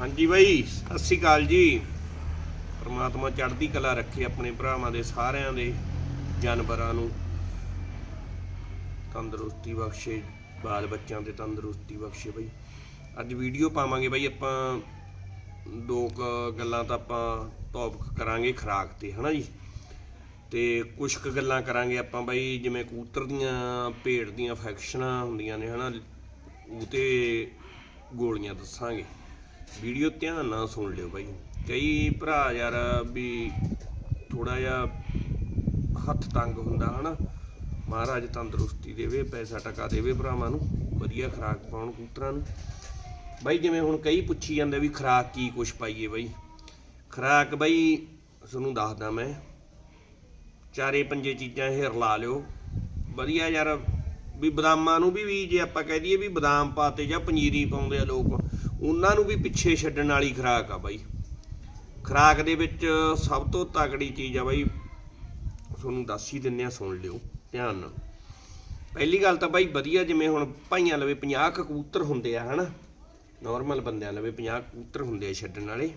ਹਾਂਜੀ ਬਾਈ, ਸਤਿ ਸ਼੍ਰੀ ਅਕਾਲ ਜੀ। ਪਰਮਾਤਮਾ ਚੜ੍ਹਦੀ ਕਲਾ ਰੱਖੇ ਆਪਣੇ ਭਰਾਵਾਂ ਦੇ, ਸਾਰਿਆਂ ਦੇ, ਜਾਨਵਰਾਂ ਨੂੰ। ਤੰਦਰੁਸਤੀ ਬਖਸ਼ੇ, ਬਾਲ ਬੱਚਿਆਂ ਤੇ ਤੰਦਰੁਸਤੀ ਬਖਸ਼ੇ ਬਾਈ। ਅੱਜ ਵੀਡੀਓ ਪਾਵਾਂਗੇ ਬਾਈ ਆਪਾਂ, ਦੋ ਕੁ ਗੱਲਾਂ ਤਾਂ ਆਪਾਂ ਟੌਪਿਕ ਕਰਾਂਗੇ ਖਰਾਕ ਤੇ, ਹਨਾ ਜੀ? ਤੇ ਕੁਝ ਕੁ ਗੱਲਾਂ ਕਰਾਂਗੇ ਆਪਾਂ ਬਾਈ, ਜਿਵੇਂ ਕਬੂਤਰ ਦੀਆਂ, ਭੇਡ ਦੀਆਂ ਫੈਕਸ਼ਨਾਂ ਹੁੰਦੀਆਂ ਨੇ, ਹਨਾ? ਉਹ ਤੇ ਗੋਲੀਆਂ ਦੱਸਾਂਗੇ। ਵੀਡੀਓ ਧਿਆਨ ਨਾਲ ਸੁਣ ਲਿਓ ਬਾਈ। ਕਈ ਭਰਾ ਯਾਰ ਵੀ ਥੋੜਾ ਜਿਹਾ ਹੱਥ ਤੰਗ ਹੁੰਦਾ ਹਨਾ। ਮਹਾਰਾਜ ਤੰਦਰੁਸਤੀ ਦੇਵੇ, ਪੈਸਾ ਟਕਾ ਦੇਵੇ ਭਰਾਵਾਂ ਨੂੰ, ਵਧੀਆ ਖੁਰਾਕ ਪਾਉਣ ਕਬੂਤਰਾਂ ਨੂੰ। ਬਾਈ ਜਿਵੇਂ ਹੁਣ ਕਈ ਪੁੱਛੀ ਜਾਂਦੇ ਵੀ ਖੁਰਾਕ ਕੀ ਕੁਛ ਪਾਈਏ ਬਾਈ। ਖੁਰਾਕ ਬਾਈ ਤੁਹਾਨੂੰ ਦੱਸਦਾ ਮੈਂ। ਚਾਰੇ ਪੰਜੇ ਚੀਜ਼ਾਂ ਇਹ ਰਲਾ ਲਿਓ। ਵਧੀਆ ਯਾਰ ਵੀ ਬਦਾਮਾਂ ਨੂੰ ਵੀ ਵੀ ਜੇ ਆਪਾਂ ਕਹਿ ਦਈਏ ਵੀ ਬਦਾਮ ਪਾਤੇ ਜਾਂ ਪਨੀਰੀ ਪਾਉਂਦੇ ਆ ਲੋਕ। ਉਹਨਾਂ ਨੂੰ ਵੀ ਪਿੱਛੇ ਛੱਡਣ ਵਾਲੀ ਖੁਰਾਕ ਆ ਬਾਈ। ਖੁਰਾਕ ਦੇ ਵਿੱਚ ਸਭ ਤੋਂ ਤਕੜੀ ਚੀਜ਼ ਆ ਬਾਈ, ਤੁਹਾਨੂੰ ਦੱਸ ਹੀ ਦਿੰਨੇ ਆ, ਸੁਣ ਲਿਓ, ਧਿਆਨ ਨਾਲ। ਪਹਿਲੀ ਗੱਲ ਤਾਂ ਬਾਈ ਵਧੀਆ ਜਿਵੇਂ ਹੁਣ ਭਾਈਆਂ ਲਵੇ 50 ਕਬੂਤਰ ਹੁੰਦੇ ਆ, ਹਨਾ? ਨਾਰਮਲ ਬੰਦਿਆਂ ਲਵੇ 50 ਕਬੂਤਰ ਹੁੰਦੇ ਆ ਛੱਡਣ ਵਾਲੇ।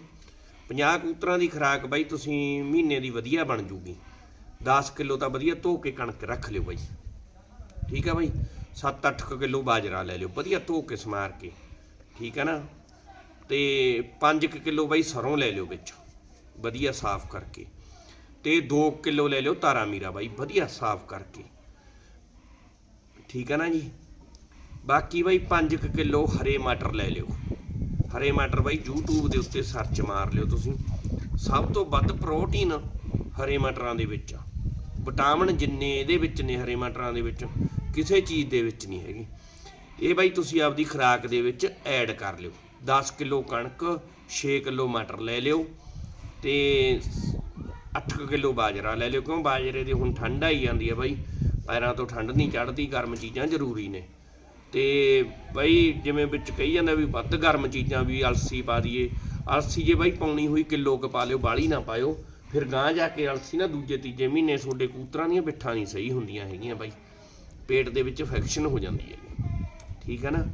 50 ਕਬੂਤਰਾਂ ਦੀ ਖੁਰਾਕ ਬਾਈ ਤੁਸੀਂ ਮਹੀਨੇ ਦੀ ਵਧੀਆ ਬਣ ਜੂਗੀ। 10 ਕਿਲੋ ਤਾਂ ਵਧੀਆ ਧੋ ਕੇ ਕਣਕ ਰੱਖ ਲਿਓ ਬਾਈ। ਠੀਕ ਆ ਬਾਈ? 7-8 ਕਿਲੋ ਬਾਜਰਾ ਲੈ ਲਿਓ, ਵਧੀਆ ਧੋ ਕੇ ਸਮਾਰ ਕੇ। ਠੀਕ ਹੈ ਨਾ? ਤੇ 5 ਕਿਲੋ ਬਾਈ ਸਰੋਂ ਲੈ ਲਿਓ ਵਿੱਚ। ਵਧੀਆ ਸਾਫ਼ ਕਰਕੇ। ਤੇ 2 ਕਿਲੋ ਲੈ ਲਿਓ ਤਾਰਾ ਮੀਰਾ ਬਾਈ, ਵਧੀਆ ਸਾਫ਼ ਕਰਕੇ। ਠੀਕ ਹੈ ਨਾ ਜੀ? ਬਾਕੀ ਬਾਈ 5 ਕਿਲੋ ਹਰੇ ਮਟਰ ਲੈ ਲਿਓ। ਹਰੇ ਮਟਰ ਬਾਈ YouTube ਦੇ ਉੱਤੇ ਸਰਚ ਮਾਰ ਲਿਓ ਤੁਸੀਂ। ਸਭ ਤੋਂ ਵੱਧ ਪ੍ਰੋਟੀਨ ਹਰੇ ਮਟਰਾਂ ਦੇ ਵਿੱਚ ਆ। ਵਿਟਾਮਿਨ ਜਿੰਨੇ ਇਹਦੇ ਵਿੱਚ ਨੇ ਹਰੇ ਮਟਰਾਂ ਦੇ ਵਿੱਚ, ਕਿਸੇ ਚੀਜ਼ ਦੇ ਵਿੱਚ ਨਹੀਂ ਹੈਗੀ। ਇਹ ਬਾਈ ਤੁਸੀਂ ਆਪਦੀ ਖੁਰਾਕ ਦੇ ਵਿੱਚ ਐਡ ਕਰ ਲਿਓ। 10 ਕਿਲੋ ਕਣਕ 6 ਕਿਲੋ ਮਟਰ ਲੈ ਲਿਓ ਤੇ 8 ਕਿਲੋ ਬਾਜਰਾ ਲੈ ਲਿਓ, ਕਿਉਂ ਬਾਜਰੇ ਦੀ ਹੁਣ ਠੰਡ ਆਈ ਜਾਂਦੀ ਹੈ ਬਾਈ। ਪੈਰਾਂ ਤੋਂ ਠੰਡ ਨਹੀਂ ਚੜਦੀ, ਗਰਮ ਚੀਜ਼ਾਂ ਜ਼ਰੂਰੀ ਨੇ। ਤੇ ਬਾਈ ਜਿਵੇਂ ਵਿੱਚ ਕਹੀ ਜਾਂਦਾ ਵੀ ਵੱਧ ਗਰਮ ਚੀਜ਼ਾਂ ਵੀ ਅਲਸੀ ਪਾ ਦਈਏ। ਅਲਸੀ ਜੇ ਬਾਈ ਪਾਉਣੀ ਹੋਈ ਕਿਲੋ ਕ ਪਾ ਲਿਓ, ਬਾਲੀ ਨਾ ਪਾਇਓ। ਫਿਰ ਗਾਂ ਜਾ ਕੇ ਅਲਸੀ ਨਾ ਦੂਜੇ ਤੀਜੇ ਮਹੀਨੇ ਤੁਹਾਡੇ ਕੂਤਰਾਂ ਦੀਆਂ ਬਿੱਠਾਂ ਨਹੀਂ ਸਹੀ ਹੁੰਦੀਆਂ ਹੈਗੀਆਂ ਬਾਈ। ਪੇਟ ਦੇ ਵਿੱਚ ਇਨਫੈਕਸ਼ਨ ਹੋ ਜਾਂਦੀ ਹੈ। ਠੀਕ ਹੈ ਨਾ?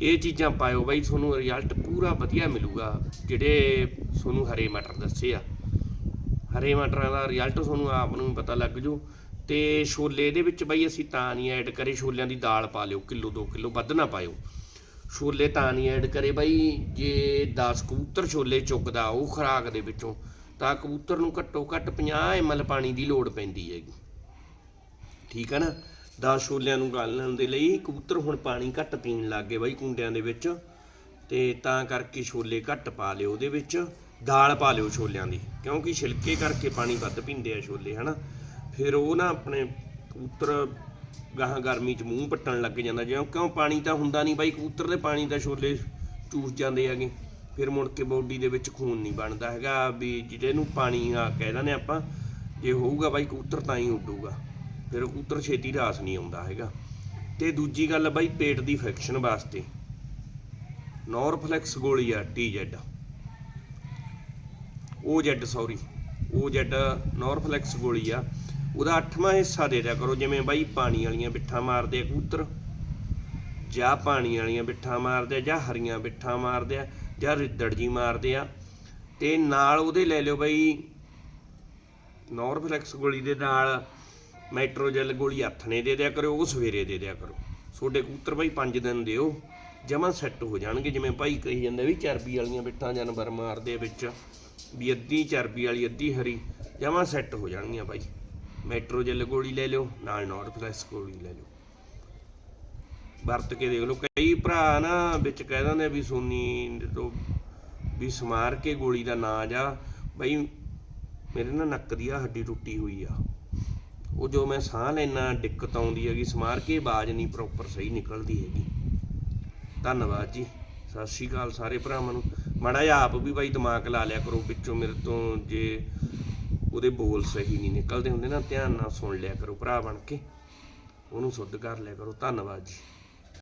ਇਹ ਚੀਜ਼ਾਂ ਪਾਇਓ ਬਾਈ, ਤੁਹਾਨੂੰ ਰਿਜ਼ਲਟ ਪੂਰਾ ਵਧੀਆ ਮਿਲੂਗਾ, ਜਿਹੜੇ ਤੁਹਾਨੂੰ ਹਰੇ ਮਟਰ ਦੱਸੇ ਆ। ਹਰੇ ਮਟਰਾਂ ਦਾ ਰਿਜ਼ਲਟ ਤੁਹਾਨੂੰ ਆਪ ਨੂੰ ਪਤਾ ਲੱਗ ਜੂ। ਤੇ ਛੋਲੇ ਇਹਦੇ ਵਿੱਚ ਬਾਈ ਅਸੀਂ ਤਾਂ ਨਹੀਂ ਐਡ ਕਰੇ, ਛੋਲਿਆਂ ਦੀ ਦਾਲ ਪਾ ਲਿਓ, ਕਿਲੋ 2 ਕਿਲੋ ਵੱਧ ਨਾ ਪਾਇਓ। ਛੋਲੇ ਤਾਂ ਨਹੀਂ ਐਡ ਕਰੇ ਬਾਈ, ਜੇ 10 ਕਬੂਤਰ ਛੋਲੇ ਚੁੱਕਦਾ ਉਹ ਖੁਰਾਕ ਦੇ ਵਿੱਚੋਂ, ਤਾਂ ਕਬੂਤਰ ਨੂੰ ਘੱਟੋ ਘੱਟ 50 ml ਪਾਣੀ ਦੀ ਲੋੜ ਪੈਂਦੀ ਹੈਗੀ। ਠੀਕ ਹੈ ਨਾ? 10 ਛੋਲਿਆਂ ਨੂੰ ਗਾਲਣ ਦੇ ਲਈ ਕਬੂਤਰ ਹੁਣ ਪਾਣੀ ਘੱਟ ਪੀਣ ਲੱਗ ਗਏ ਬਾਈ ਕੁੰਡਿਆਂ ਦੇ ਵਿੱਚ। ਤੇ ਤਾਂ ਕਰਕੇ ਛੋਲੇ ਘੱਟ ਪਾ ਲਿਓ ਉਹਦੇ ਵਿੱਚ। ਦਾਲ ਪਾ ਲਿਓ ਛੋਲਿਆਂ ਦੀ, ਕਿਉਂਕਿ ਛਿਲਕੇ ਕਰਕੇ ਪਾਣੀ ਵੱਧ ਪੀਂਦੇ ਆ ਛੋਲੇ, ਹਨਾ। ਫਿਰ ਉਹ ਨਾ ਆਪਣੇ ਕਬੂਤਰ ਗਾਹਾਂ ਗਰਮੀ 'ਚ ਮੂੰਹ ਪੱਟਣ ਲੱਗ ਜਾਂਦਾ, ਜਿਉਂ ਕਿਉਂ ਪਾਣੀ ਤਾਂ ਹੁੰਦਾ ਨਹੀਂ ਬਾਈ, ਕਬੂਤਰ ਦੇ ਪਾਣੀ ਦਾ ਛੋਲੇ ਚੂਸ ਜਾਂਦੇ ਹੈਗੇ। ਫਿਰ ਮੁੜ ਕੇ ਬੋਡੀ ਦੇ ਵਿੱਚ ਖੂਨ ਨਹੀਂ ਬਣਦਾ ਹੈਗਾ, ਵੀ ਜਿਹੜੇ ਨੂੰ ਪਾਣੀ ਆ ਕਹਿ ਦਿੰਦੇ ਆਪਾਂ, ਜੇ ਹੋਊਗਾ ਬਾਈ ਕਬੂਤਰ ਤਾਂ ਹੀ ਉੱਡੂਗਾ। ਫਿਰ ਉਤਰ ਛੇਤੀ ਰਾਸ ਨਹੀਂ ਆਉਂਦਾ ਹੈਗਾ। ਤੇ ਦੂਜੀ ਗੱਲ ਬਾਈ, ਪੇਟ ਦੀ ਇਨਫੈਕਸ਼ਨ ਵਾਸਤੇ। ਨੋਰਫਲੈਕਸ ਗੋਲੀ ਆ ਟੀਜ਼ੈਡ ਉਹ ਸੌਰੀ ਉਹ ਨੋਰਫਲੈਕਸ ਗੋਲੀ ਆ। ਉਹਦਾ ਅੱਠਵਾਂ ਹਿੱਸਾ ਦੇ ਦਿਆ ਕਰੋ, ਜਿਵੇਂ ਬਾਈ ਪਾਣੀ ਵਾਲੀਆਂ ਬਿੱਠਾਂ ਮਾਰਦੇ ਆ ਕਬੂਤਰ, ਜਾਂ ਪਾਣੀ ਵਾਲੀਆਂ ਬਿੱਠਾਂ ਮਾਰਦੇ ਆ, ਜਾਂ ਹਰੀਆਂ ਬਿੱਠਾਂ ਮਾਰਦੇ ਆ, ਜਾਂ ਰਿੱਦੜ ਜੀ ਮਾਰਦੇ ਆ। ਤੇ ਨਾਲ ਉਹਦੇ ਲੈ ਲਿਓ ਬਾਈ ਨੋਰਫਲੈਕਸ ਗੋਲੀ ਦੇ ਨਾਲ ਮੈਟਰੋਜੈਲ ਗੋਲੀ ਹੱਥ ਨੇ ਦੇ ਦਿਆ ਕਰੋ, ਉਹ ਸਵੇਰੇ ਦੇ ਦਿਆ ਕਰੋ। ਤੁਹਾਡੇ ਕਬੂਤਰ ਬਾਈ 5 ਦਿਨ ਦਿਓ, ਜਮਾਂ ਸੈੱਟ ਹੋ ਜਾਣਗੇ। ਜਿਵੇਂ ਭਾਈ ਕਹੀ ਜਾਂਦੇ ਵੀ ਚਰਬੀ ਵਾਲੀਆਂ ਬਿੱਠਾਂ ਜਾਨਵਰ ਮਾਰਦੇ ਆ ਵਿੱਚ, ਵੀ ਅੱਧੀ ਚਰਬੀ ਵਾਲੀ, ਅੱਧੀ ਹਰੀ, ਜਮਾਂ ਸੈੱਟ ਹੋ ਜਾਣਗੀਆਂ ਬਾਈ ਮੈਟਰੋਜੈਲ ਗੋਲੀ ਲੈ ਲਿਓ, ਨਾਲ ਨੋਰਫਲੈਕਸ ਗੋਲੀ ਲੈ ਲਿਓ। ਵਰਤ ਕੇ ਦੇਖ ਲਓ, ਕਈ ਭਰਾ ਨਾ ਵਿੱਚ ਕਹਿ ਦਿੰਦੇ ਵੀ ਸੋਨੀ ਤੋਂ ਵੀ ਸਮਾਰ ਕੇ ਗੋਲੀ ਦਾ ਨਾਂ ਜਾ। ਬਈ ਮੇਰੇ ਨਾ ਨੱਕ ਦੀ ਆ ਹੱਡੀ ਟੁੱਟੀ ਹੋਈ ਆ। ਉਹ ਜੋ ਮੈਂ ਸਾਹ ਲੈਣਾ ਦਿੱਕਤ ਆਉਂਦੀ ਹੈਗੀ, ਸਮਾਰ ਕੇ ਆਵਾਜ਼ ਨਹੀਂ ਪ੍ਰੋਪਰ ਸਹੀ ਨਿਕਲਦੀ ਹੈਗੀ। ਧੰਨਵਾਦ ਜੀ। ਸਤਿ ਸ਼੍ਰੀ ਅਕਾਲ ਸਾਰੇ ਭਰਾਵਾਂ ਨੂੰ। ਮਾੜਾ ਜਿਹਾ ਆਪ ਵੀ ਬਾਈ ਦਿਮਾਗ ਲਾ ਲਿਆ ਕਰੋ ਵਿੱਚੋਂ, ਮੇਰੇ ਤੋਂ ਜੇ ਉਹਦੇ ਬੋਲ ਸਹੀ ਨਹੀਂ ਨਿਕਲਦੇ ਹੁੰਦੇ ਨਾ, ਧਿਆਨ ਨਾਲ ਸੁਣ ਲਿਆ ਕਰੋ ਭਰਾ ਬਣ ਕੇ। ਉਹਨੂੰ ਸੁੱਧ ਕਰ ਲਿਆ ਕਰੋ। ਧੰਨਵਾਦ ਜੀ।